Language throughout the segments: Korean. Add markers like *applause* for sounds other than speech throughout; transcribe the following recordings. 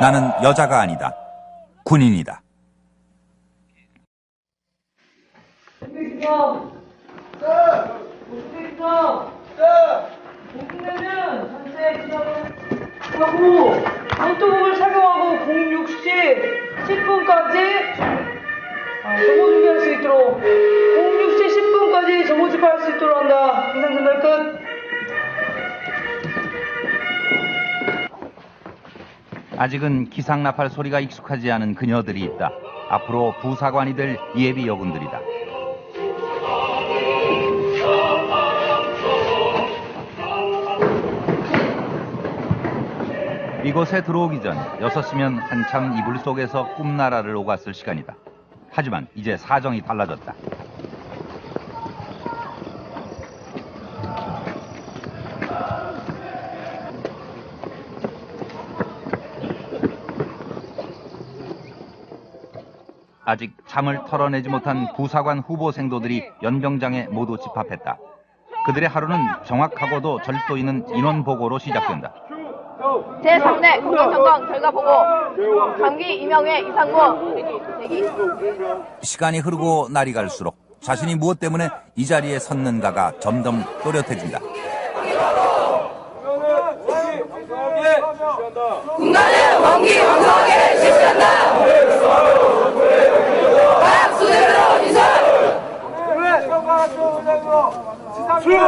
나는 여자가 아니다. 군인이다. 전투복을 착용하고 06시 10분까지 아, 정보 준비할 수 있도록 06시 10분까지 정보 집합할 수 있도록 한다. 인상 전달 끝. 아직은 기상나팔 소리가 익숙하지 않은 그녀들이 있다. 앞으로 부사관이 될 예비 여군들이다. 이곳에 들어오기 전 6시면 한참 이불 속에서 꿈나라를 오갔을 시간이다. 하지만 이제 사정이 달라졌다. 아직 잠을 털어내지 못한 부사관 후보 생도들이 연병장에 모두 집합했다. 그들의 하루는 정확하고도 절도 있는 인원 보고로 시작된다. 제3대 국민선거 결과 보고 감기 이명회 이상무 대기 시간이 흐르고 날이 갈수록 자신이 무엇 때문에 이 자리에 섰는가가 점점 또렷해진다.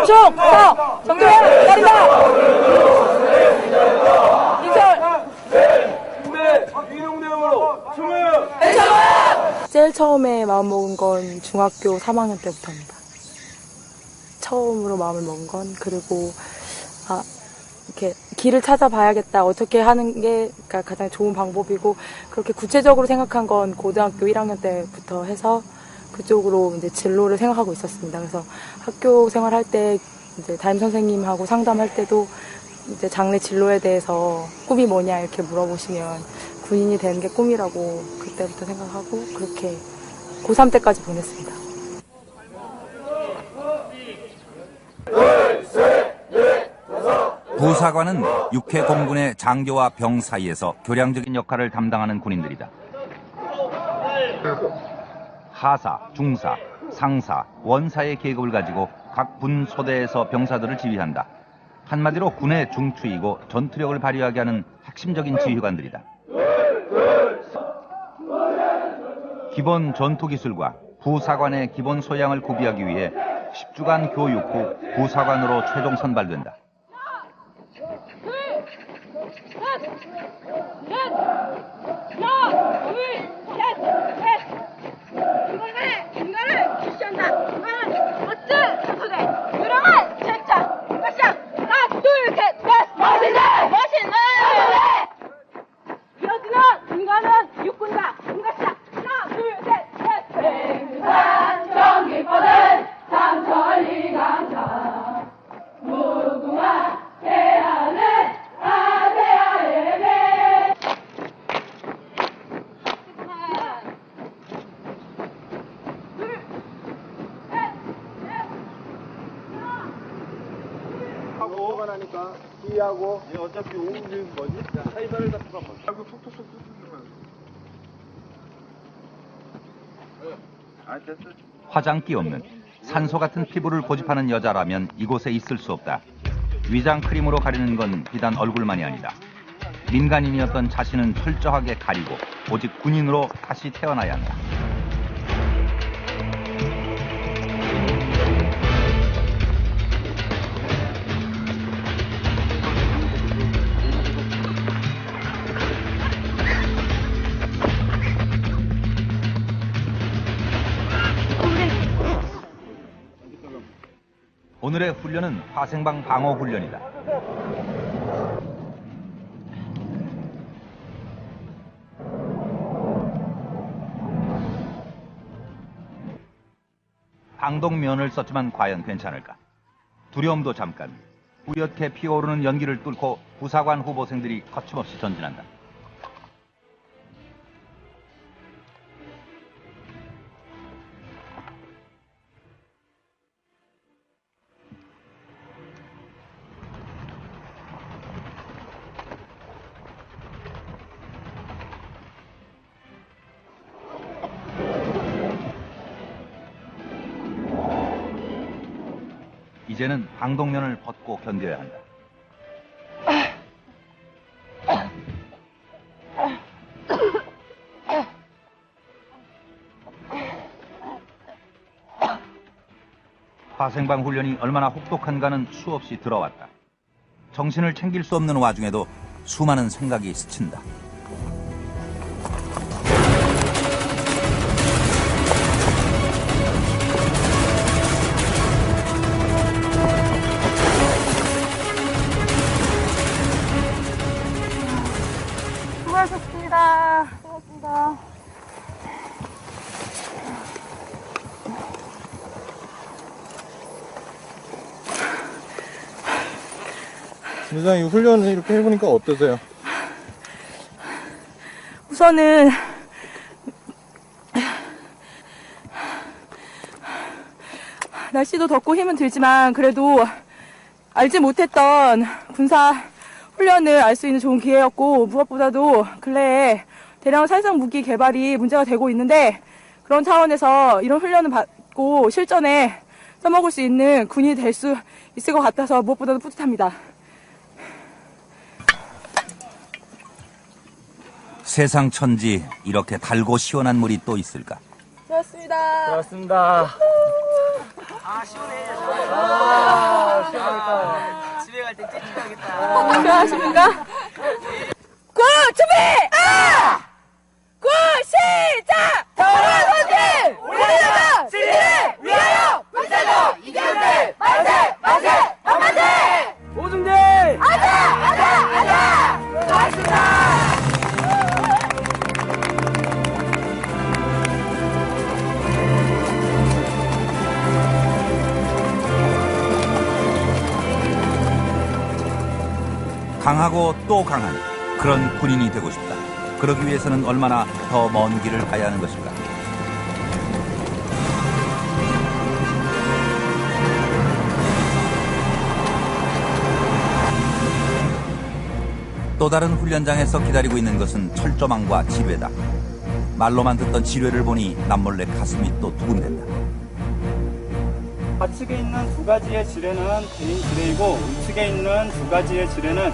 충! 서! 정도현! 기다린다! 제일 처음에 마음먹은 건 중학교 3학년 때부터입니다. 처음으로 마음을 먹은 건 그리고 아 이렇게 길을 찾아봐야겠다 어떻게 하는 게 그러니까 가장 좋은 방법이고 그렇게 구체적으로 생각한 건 고등학교 1학년 때부터 해서 그쪽으로 이제 진로를 생각하고 있었습니다. 그래서 학교 생활할 때 이제 담임 선생님하고 상담할 때도 이제 장래 진로에 대해서 꿈이 뭐냐 이렇게 물어보시면 군인이 되는 게 꿈이라고 그때부터 생각하고 그렇게 고3 때까지 보냈습니다. 부사관은 육해 공군의 장교와 병 사이에서 교량적인 역할을 담당하는 군인들이다. 하사, 중사, 상사, 원사의 계급을 가지고 각 군 소대에서 병사들을 지휘한다. 한마디로 군의 중추이고 전투력을 발휘하게 하는 핵심적인 지휘관들이다. 기본 전투 기술과 부사관의 기본 소양을 구비하기 위해 10주간 교육 후 부사관으로 최종 선발된다. 이거는 인간을 주시한다. 이거는 멋진 전투대. 유령한 진짜. 가시야. 하나, 둘, 셋, 넷. 멋있네. 멋있네. 이어지는 인간은 육군이다. 인가시야. 하나, 둘, 셋, 넷. 백두산 전기포는 삼천리 강사. 무궁화 태양은 아세아에게. 하나, 하고 가 나니까 뒤 하고 얘 어차피 오는 뭐지? 사이다를 다 풀어 봐. 하고 톡톡톡 톡톡 아 됐어. 화장기 없는 산소 같은 피부를 고집하는 여자라면 이곳에 있을 수 없다. 위장 크림으로 가리는 건 비단 얼굴만이 아니다. 민간인이었던 자신은 철저하게 가리고 오직 군인으로 다시 태어나야 한다. 오늘의 훈련은 화생방 방어 훈련이다. 방독면을 썼지만 과연 괜찮을까? 두려움도 잠깐. 뿌옇게 피어오르는 연기를 뚫고 부사관 후보생들이 거침없이 전진한다. 이제는 방독면을 벗고 견뎌야 한다. 화생방 훈련이 얼마나 혹독한가는 수없이 들어왔다. 정신을 챙길 수 없는 와중에도 수많은 생각이 스친다. 부대장님 훈련을 이렇게 해보니까 어떠세요? 우선은 날씨도 덥고 힘은 들지만 그래도 알지 못했던 군사 훈련을 알 수 있는 좋은 기회였고 무엇보다도 근래에 대량 살상 무기 개발이 문제가 되고 있는데 그런 차원에서 이런 훈련을 받고 실전에 써먹을 수 있는 군이 될 수 있을 것 같아서 무엇보다도 뿌듯합니다. 세상 천지 이렇게 달고 시원한 물이 또 있을까? 고맙습니다. 수고하십니까? 구 준비! 아! 구 시작! 더러운 헌팅! 우리나라 진 강한 그런 군인이 되고 싶다. 그러기 위해서는 얼마나 더 먼 길을 가야 하는 것일까? 또 다른 훈련장에서 기다리고 있는 것은 철조망과 지뢰다. 말로만 듣던 지뢰를 보니 남몰래 가슴이 또 두근댄다. 좌측에 있는 두 가지의 지뢰는 개인 지뢰이고 우측에 있는 두 가지의 지뢰는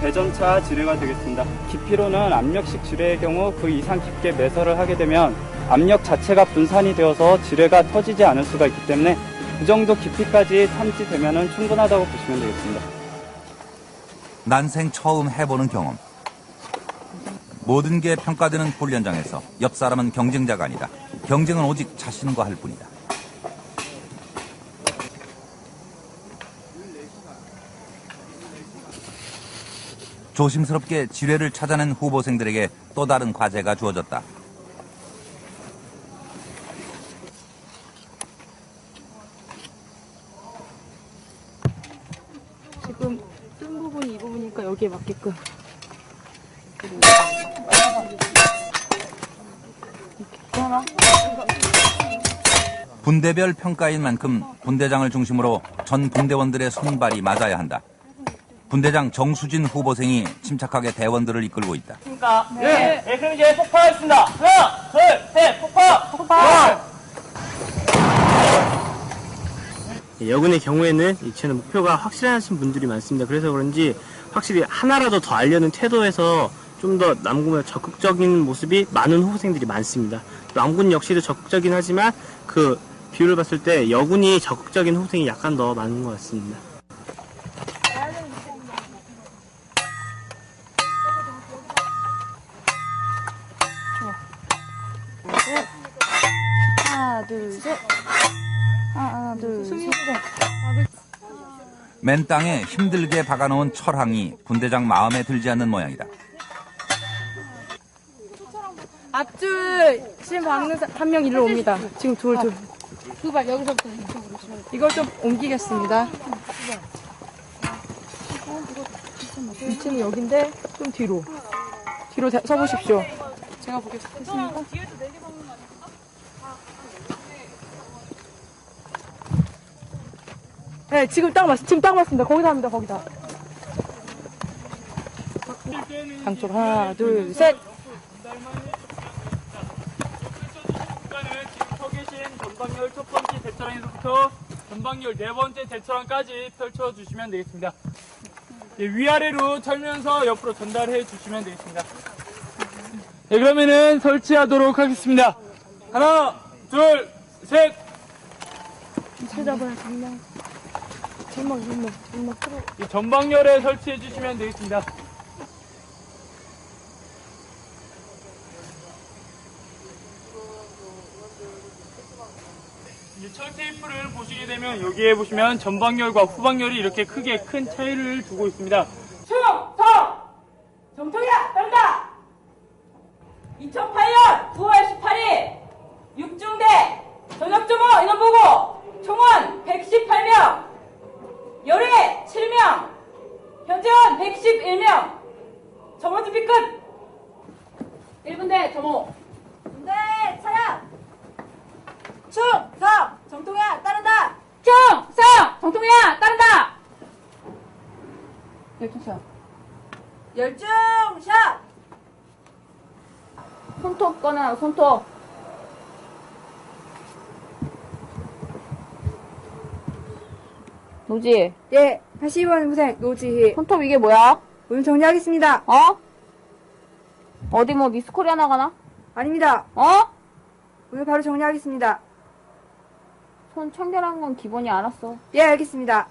대전차 지뢰가 되겠습니다. 깊이로는 압력식 지뢰의 경우 그 이상 깊게 매설을 하게 되면 압력 자체가 분산이 되어서 지뢰가 터지지 않을 수가 있기 때문에 그 정도 깊이까지 탐지되면 충분하다고 보시면 되겠습니다. 난생 처음 해보는 경험. 모든 게 평가되는 훈련장에서 옆 사람은 경쟁자가 아니다. 경쟁은 오직 자신과 할 뿐이다. 조심스럽게 지뢰를 찾아낸 후보생들에게 또 다른 과제가 주어졌다. 지금 뜬 부분이 이 부분이니까 여기에 맞게끔. 분대별 평가인 만큼 분대장을 중심으로 전 분대원들의 손발이 맞아야 한다. 분대장 정수진 후보생이 침착하게 대원들을 이끌고 있다. 네. 네, 그럼 이제 폭파하겠습니다. 하나, 둘, 셋, 폭파! 폭파! 예, 여군의 경우에는 이 저는 목표가 확실하신 분들이 많습니다. 그래서 그런지 확실히 하나라도 더 알려는 태도에서 좀 더 남군에 적극적인 모습이 많은 후보생들이 많습니다. 남군 역시도 적극적이긴 하지만 그 비율을 봤을 때 여군이 적극적인 후보생이 약간 더 많은 것 같습니다. 맨 땅에 힘들게 박아놓은 철항이 분대장 마음에 들지 않는 모양이다. 앞줄 지금 박는 한 명 일로 옵니다. 지금 둘 둘. 두발 여기서부터 이쪽으로. 이걸 좀 옮기겠습니다. 위치는 여긴데 좀 뒤로. 뒤로 대- 서보십시오. 제가 보겠습니다. 네, 지금 딱 맞, 지금 딱 맞습니다. 거기다 합니다, 거기다. 양쪽 하나, 둘, 셋. 전방열 첫 번째 대차량에서부터 전방열 네 번째 대처함까지 펼쳐주시면 되겠습니다. 예, 위아래로 털면서 옆으로 전달해 주시면 되겠습니다. 예, 그러면은 설치하도록 하겠습니다. 하나, 둘, 셋. 찾아봐요, 전망. 전망, 전망, 전망. 이 전방열에 설치해 주시면 되겠습니다. 이제 철 테이프를 보시게 되면 여기에 보시면 전방열과 후방열이 이렇게 크게 큰 차이를 두고 있습니다. 충성! 정통이야! 따른다! 2008년 9월 18일 6중대 전역정호 인원보고 총원 118명 열애 7명 현재원 111명 정원 준비 끝 1분대 정호 군대 차량 충성! 정통이야 따른다! 충성! 정통이야 따른다! 열중샷 열중 샷 손톱 꺼내요 손톱 노지 예, 82번 무생 노지희. 손톱 이게 뭐야? 오늘 정리하겠습니다. 어? 어디 뭐 미스코리아 나가나? 아닙니다. 어? 오늘 바로 정리하겠습니다. 손 청결한 건 기본이 알았어 예, 알겠습니다.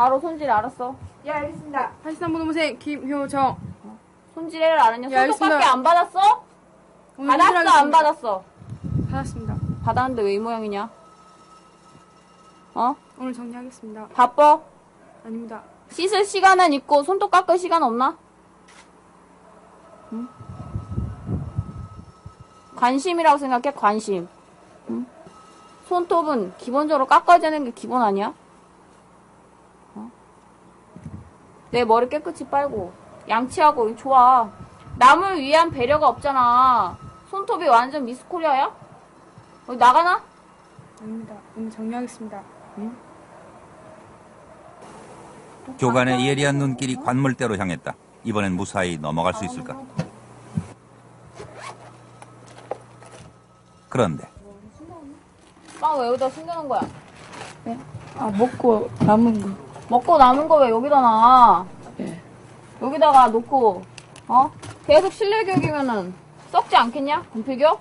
바로 손질 알았어 예, 알겠습니다. 83번 무생 김효정. 손질을 알았냐? 예, 손톱밖에 알겠습니다. 안 받았어? 오늘 받았어 안 손질하겠습니다. 받았어? 받았습니다. 받았는데 왜 이 모양이냐? 어? 오늘 정리하겠습니다. 바빠? 아닙니다. 씻을 시간은 있고 손톱 깎을 시간 없나? 응? 관심이라고 생각해 관심. 응? 손톱은 기본적으로 깎아야 되는 게 기본 아니야? 어? 내 머리 깨끗이 빨고 양치하고 좋아. 남을 위한 배려가 없잖아. 손톱이 완전 미스코리아야? 어디 나가나? 아닙니다. 오늘 정리하겠습니다. 교관의 예리한 눈길이 관물대로 향했다. 이번엔 무사히 넘어갈 수 있을까? 그런데 빵왜 여기다 숨겨놓은 거야? 아, 먹고 남은 거. 먹고 남은 거 왜 여기다 놔? 예. 여기다가 놓고, 어? 계속 실내 교육이면은 썩지 않겠냐? 군필교?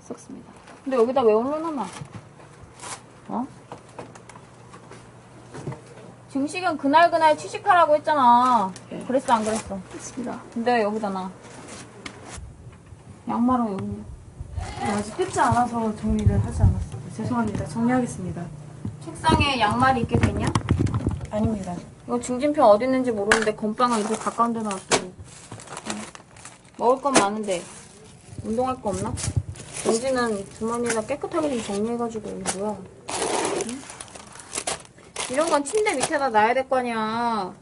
썩습니다. 근데 여기다 왜 올려놔? 어? 증식은 그날그날 취식하라고 했잖아. 예. 그랬어, 안 그랬어? 했습니다. 근데 왜 여기다 놔? 양말은 여기. 아직 뜯지 않아서 정리를 하지 않았습니다. 죄송합니다. 정리하겠습니다. 책상에 양말이 있겠겠냐? 아닙니다. 이거 중진표 어디 있는지 모르는데 건빵은 이렇게 가까운 데. 응. 먹을 건 많은데 운동할 거 없나? 용지는 주머니에다 깨끗하게 좀 정리해가지고 이게 뭐야? 응? 이런 건 침대 밑에다 놔야 될거 아니야.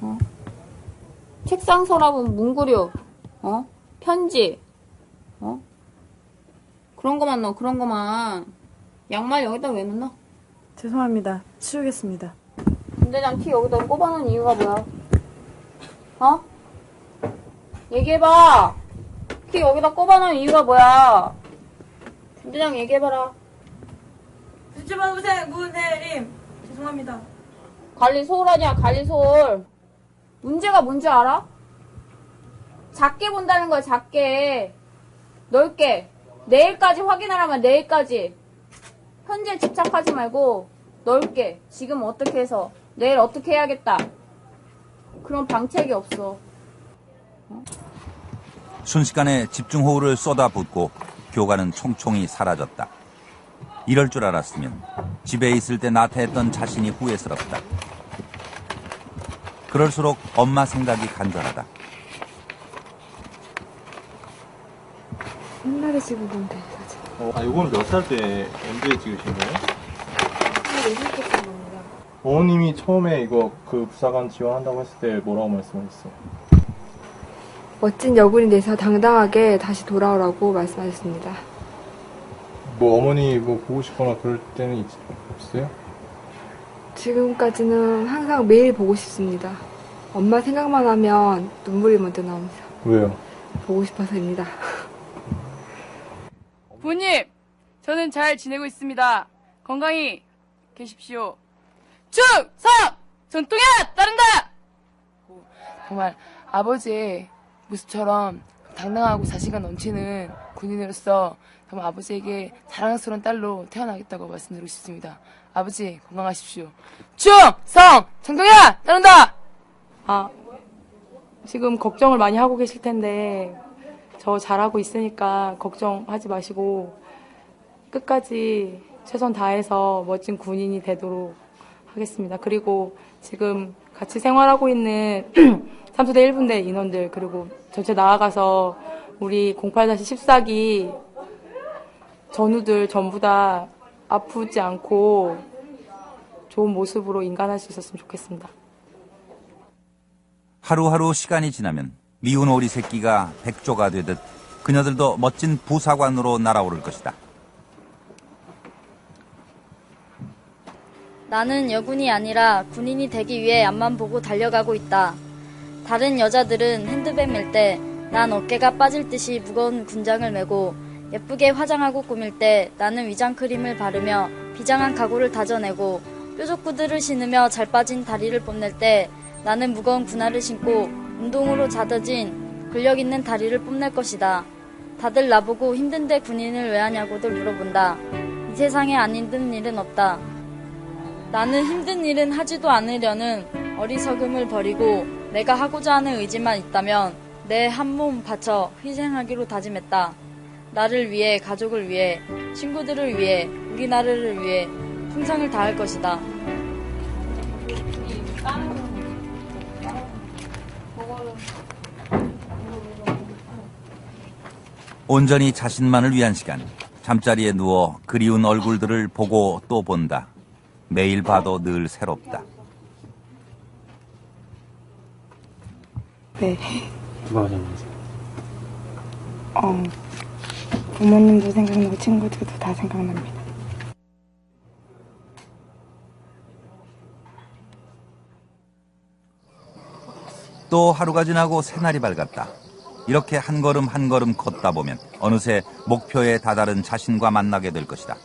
어? 책상 서랍은 문구류, 어? 편지, 어? 그런 거만 넣어, 그런 거만. 양말 여기다 왜 넣나? 죄송합니다. 치우겠습니다. 군대장 티 여기다 꼽아놓은 이유가 뭐야? 어? 얘기해봐. 티 여기다 꼽아놓은 이유가 뭐야? 군대장 얘기해봐라. 97번 무생 문혜림. 죄송합니다. 관리 소홀 하냐, 관리 소홀. 문제가 뭔지 알아? 작게 본다는 거야, 작게. 넓게. 내일까지 확인하라면 내일까지. 현재 집착하지 말고, 넓게. 지금 어떻게 해서, 내일 어떻게 해야겠다. 그런 방책이 없어. 순식간에 집중호우를 쏟아붓고 교관은 총총히 사라졌다. 이럴 줄 알았으면 집에 있을 때 나태했던 자신이 후회스럽다. 그럴수록 엄마 생각이 간절하다. 옛날에 찍은 건데, 사진. 어, 아, 요거는 몇 살때 MB에 찍으신 거예요? 때 찍은 겁니다. 어머님이 처음에 이거 그 부사관 지원한다고 했을 때 뭐라고 말씀하셨어요? 멋진 여군이 돼서 당당하게 다시 돌아오라고 말씀하셨습니다. 뭐 어머니 뭐 보고 싶거나 그럴 때는 있, 없어요? 지금까지는 항상 매일 보고 싶습니다. 엄마 생각만 하면 눈물이 먼저 나옵니다. 왜요? 보고 싶어서입니다. 부모님, 저는 잘 지내고 있습니다. 건강히 지키십시오. 충성! 전통에 따른다! 정말 아버지의 모습처럼 당당하고 자신감 넘치는 군인으로서 정말 아버지에게 자랑스러운 딸로 태어나겠다고 말씀드리고 싶습니다. 아버지 건강하십시오. 충성! 전통에 따른다! 아, 지금 걱정을 많이 하고 계실 텐데 저 잘하고 있으니까 걱정하지 마시고 끝까지 최선 다해서 멋진 군인이 되도록 하겠습니다. 그리고 지금 같이 생활하고 있는 *clears throat* 3소대 1분대 인원들 그리고 전체 나아가서 우리 08-14기 전우들 전부 다 아프지 않고 좋은 모습으로 인간할 수 있었으면 좋겠습니다. 하루하루 시간이 지나면 미운 오리 새끼가 백조가 되듯 그녀들도 멋진 부사관으로 날아오를 것이다. 나는 여군이 아니라 군인이 되기 위해 앞만 보고 달려가고 있다. 다른 여자들은 핸드백 밀 때 난 어깨가 빠질 듯이 무거운 군장을 메고 예쁘게 화장하고 꾸밀 때 나는 위장 크림을 바르며 비장한 각오를 다져내고 뾰족구두를 신으며 잘 빠진 다리를 뽐낼 때 나는 무거운 군화를 신고 운동으로 자더진 근력 있는 다리를 뽐낼 것이다. 다들 나보고 힘든데 군인을 왜 하냐고들 물어본다. 이 세상에 안 힘든 일은 없다. 나는 힘든 일은 하지도 않으려는 어리석음을 버리고 내가 하고자 하는 의지만 있다면 내 한 몸 바쳐 희생하기로 다짐했다. 나를 위해, 가족을 위해, 친구들을 위해, 우리나라를 위해 충성을 다할 것이다. 온전히 자신만을 위한 시간. 잠자리에 누워 그리운 얼굴들을 보고 또 본다. 매일 봐도 늘 새롭다. 네. 누가 가장 어, 부모님도 생각나고 친구들도 다 생각납니다. 또 하루가 지나고 새날이 밝았다. 이렇게 한 걸음 한 걸음 걷다 보면 어느새 목표에 다다른 자신과 만나게 될 것이다.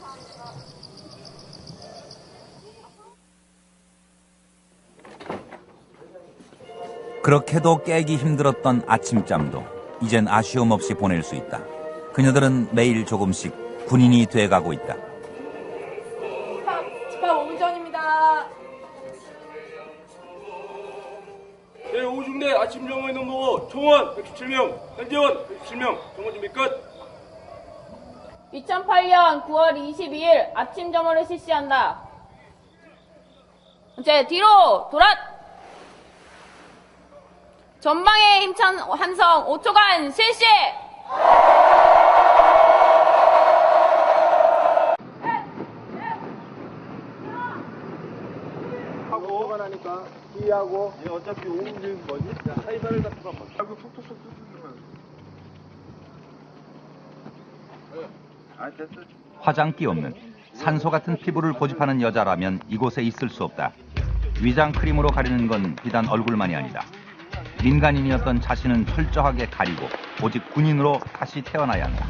그렇게도 깨기 힘들었던 아침잠도 이젠 아쉬움 없이 보낼 수 있다. 그녀들은 매일 조금씩 군인이 돼가고 있다. 집합 5분 전입니다. 제5중대 아침 정오의 농도고 총원 117명, 현재원 117명, 정원 준비 끝. 2008년 9월 22일 아침 점호를 실시한다. 이제 뒤로 돌아. 전방에 힘찬 환성 5초간 실시. 하고 가 나니까 뒤하고 얘 어차피 5분 뭐지? 사이발을 다 풀어봐. 하고 톡톡톡 두드리면. 아 됐어. 화장기 없는 산소 같은 피부를 고집하는 여자라면 이곳에 있을 수 없다. 위장 크림으로 가리는 건 비단 얼굴만이 아니다. 민간인이었던 자신은 철저하게 가리고 오직 군인으로 다시 태어나야 한다.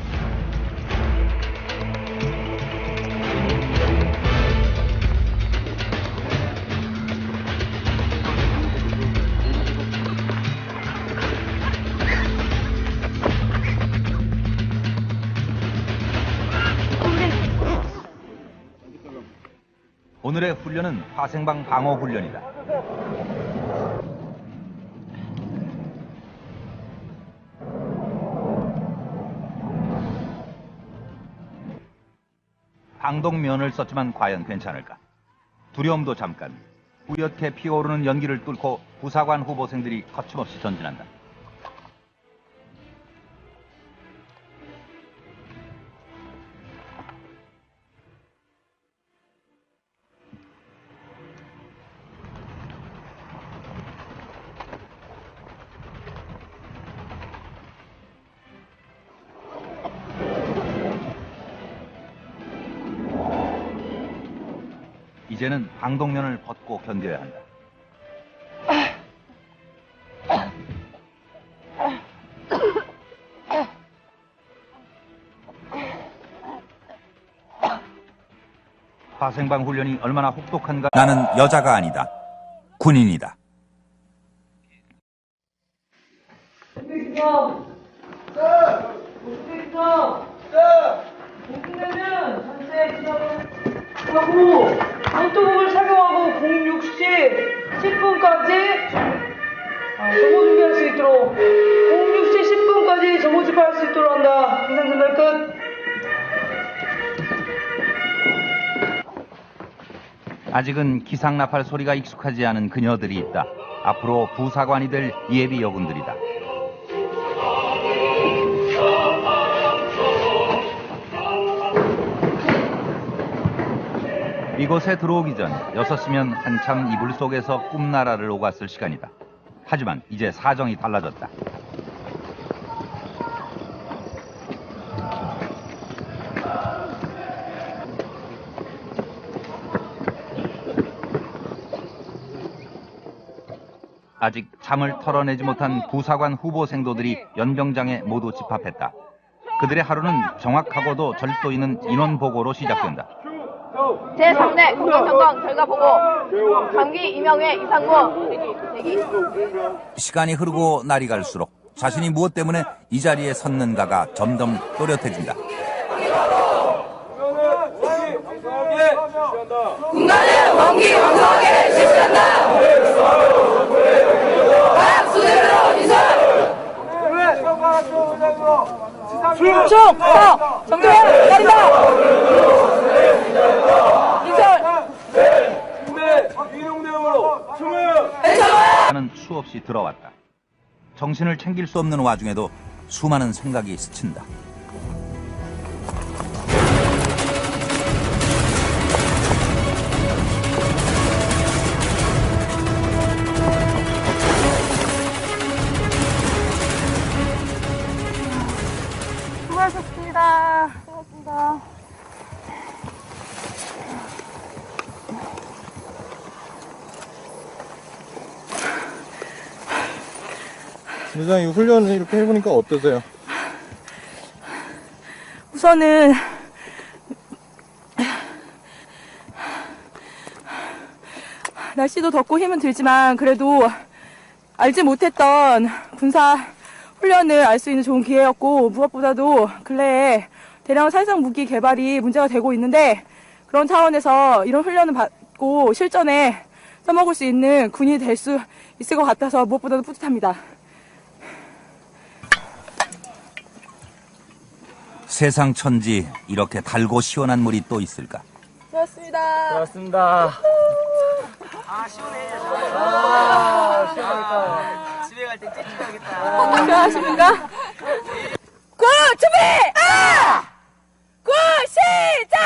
오늘의 훈련은 화생방 방어 훈련이다. 방독면을 썼지만 과연 괜찮을까? 두려움도 잠깐. 뿌옇게 피어오르는 연기를 뚫고 부사관 후보생들이 거침없이 전진한다. 이제는 방독면을 벗고 견뎌야 한다. 화생방 훈련이 얼마나 혹독한가. 나는 여자가 아니다. 군인이다 끝. 아직은 기상나팔 소리가 익숙하지 않은 그녀들이 있다 앞으로 부사관이 될 예비 여군들이다 이곳에 들어오기 전 6시면 한참 이불 속에서 꿈나라를 오갔을 시간이다. 하지만 이제 사정이 달라졌다. 아직 잠을 털어내지 못한 부사관 후보 생도들이 연병장에 모두 집합했다. 그들의 하루는 정확하고도 절도 있는 인원 보고로 시작된다. 제3대 국정점검 결과 보고 감기 임영회 이상무 대기 대기 시간이 흐르고 날이 갈수록 자신이 무엇 때문에 이 자리에 섰는가가 점점 또렷해진다. 군단은 원기 왕성하게 실시한다. 과학 수제로 이설. 충! 서! 정도현! 기다린다! 이설! 나는 수없이 들어왔다. 정신을 챙길 수 없는 와중에도 수많은 생각이 스친다. 이 훈련을 이렇게 해보니까 어떠세요? 우선은 날씨도 덥고 힘은 들지만 그래도 알지 못했던 군사 훈련을 알 수 있는 좋은 기회였고 무엇보다도 근래에 대량 살상 무기 개발이 문제가 되고 있는데 그런 차원에서 이런 훈련을 받고 실전에 써먹을 수 있는 군이 될 수 있을 것 같아서 무엇보다도 뿌듯합니다. 세상 천지 이렇게 달고 시원한 물이 또 있을까? 고맙습니다. 고맙습니다. 안녕하십니까? 고 준비! 아! 고 시작!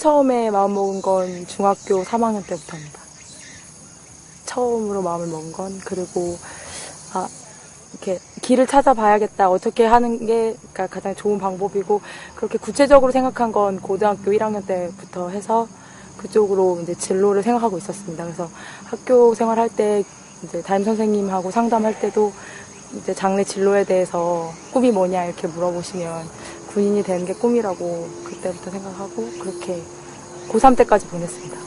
처음에 마음 먹은 건 중학교 3학년 때부터입니다. 처음으로 마음을 먹은 건 그리고 아 이렇게 길을 찾아봐야겠다 어떻게 하는 게 그러니까 가장 좋은 방법이고 그렇게 구체적으로 생각한 건 고등학교 1학년 때부터 해서 그쪽으로 이제 진로를 생각하고 있었습니다. 그래서 학교 생활할 때 이제 담임 선생님하고 상담할 때도 이제 장래 진로에 대해서 꿈이 뭐냐 이렇게 물어보시면 군인이 되는 게 꿈이라고 그때부터 생각하고 그렇게 고3 때까지 보냈습니다.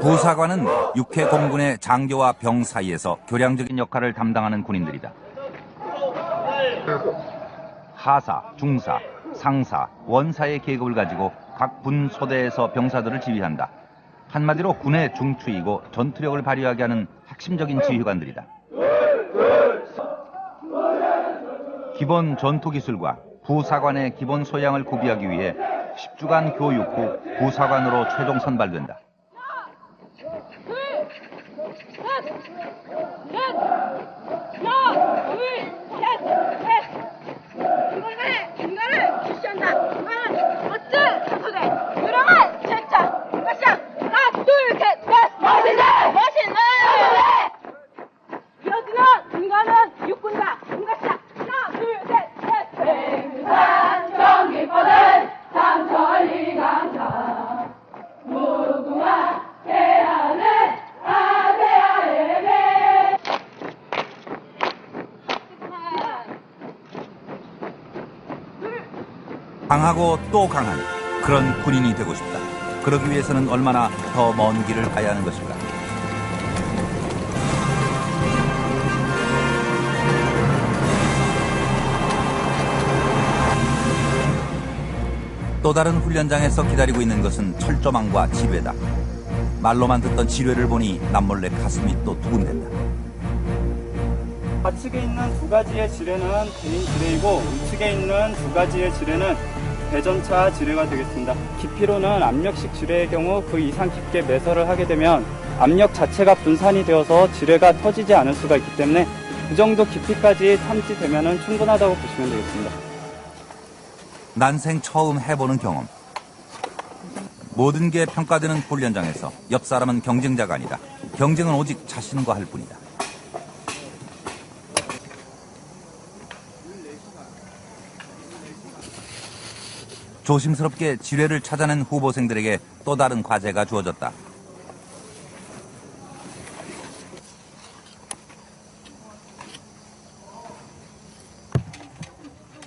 부사관은 육해 공군의 장교와 병 사이에서 교량적인 역할을 담당하는 군인들이다. 하사, 중사, 상사, 원사의 계급을 가지고 각 군 소대에서 병사들을 지휘한다. 한마디로 군의 중추이고 전투력을 발휘하게 하는 핵심적인 지휘관들이다. 기본 전투 기술과 부사관의 기본 소양을 구비하기 위해 10주간 교육 후 부사관으로 최종 선발된다. 이거를 이거를 실시한다. 이거는 멋진 소대 유령한 제차 가시야 강하고 또 강한 그런 군인이 되고 싶다. 그러기 위해서는 얼마나 더 먼 길을 가야 하는 것일까? 또 다른 훈련장에서 기다리고 있는 것은 철조망과 지뢰다. 말로만 듣던 지뢰를 보니 남몰래 가슴이 또 두근댄다. 좌측에 있는 두 가지의 지뢰는 대인 지뢰이고 우측에 있는 두 가지의 지뢰는 대전차 지뢰가 되겠습니다. 깊이로는 압력식 지뢰의 경우 그 이상 깊게 매설을 하게 되면 압력 자체가 분산이 되어서 지뢰가 터지지 않을 수가 있기 때문에 그 정도 깊이까지 탐지되면 충분하다고 보시면 되겠습니다. 난생 처음 해보는 경험. 모든 게 평가되는 훈련장에서 옆 사람은 경쟁자가 아니다. 경쟁은 오직 자신과 할 뿐이다. 조심스럽게 지뢰를 찾아낸 후보생들에게 또 다른 과제가 주어졌다.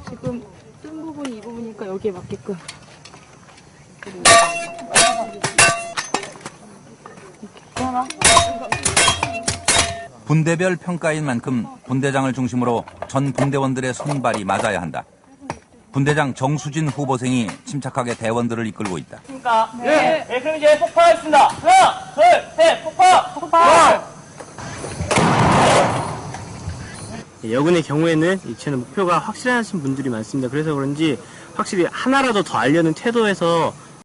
지금 뜬 부분이 이 부분이니까 여기에 맞게끔. 분대별 평가인 만큼 분대장을 중심으로 전 분대원들의 손발이 맞아야 한다. 분대장 정수진 후보생이 침착하게 대원들을 이끌고 있다. 네. 네, 그럼 이제 폭파하겠습니다. 하나, 둘, 셋, 폭파! 폭파! 예, 여군의 경우에는 이 채널 목표가 확실하신 분들이 많습니다. 그래서 그런지 확실히 하나라도 더 알려는 태도에서